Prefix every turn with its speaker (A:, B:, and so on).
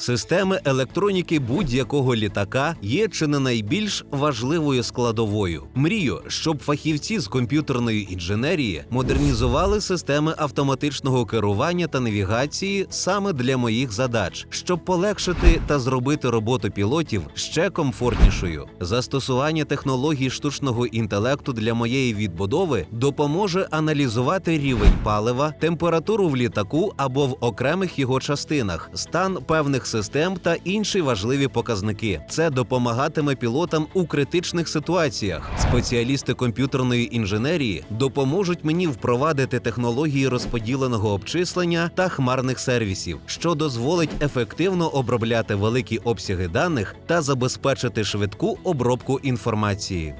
A: Системи електроніки будь-якого літака є чи не найбільш важливою складовою. Мрію, щоб фахівці з комп'ютерної інженерії модернізували системи автоматичного керування та навігації саме для моїх задач, щоб полегшити та зробити роботу пілотів ще комфортнішою. Застосування технологій штучного інтелекту для моєї відбудови допоможе аналізувати рівень палива, температуру в літаку або в окремих його частинах, стан певних систем та інші важливі показники. Це допомагатиме пілотам у критичних ситуаціях. Спеціалісти комп'ютерної інженерії допоможуть мені впровадити технології розподіленого обчислення та хмарних сервісів, що дозволить ефективно обробляти великі обсяги даних та забезпечити швидку обробку інформації.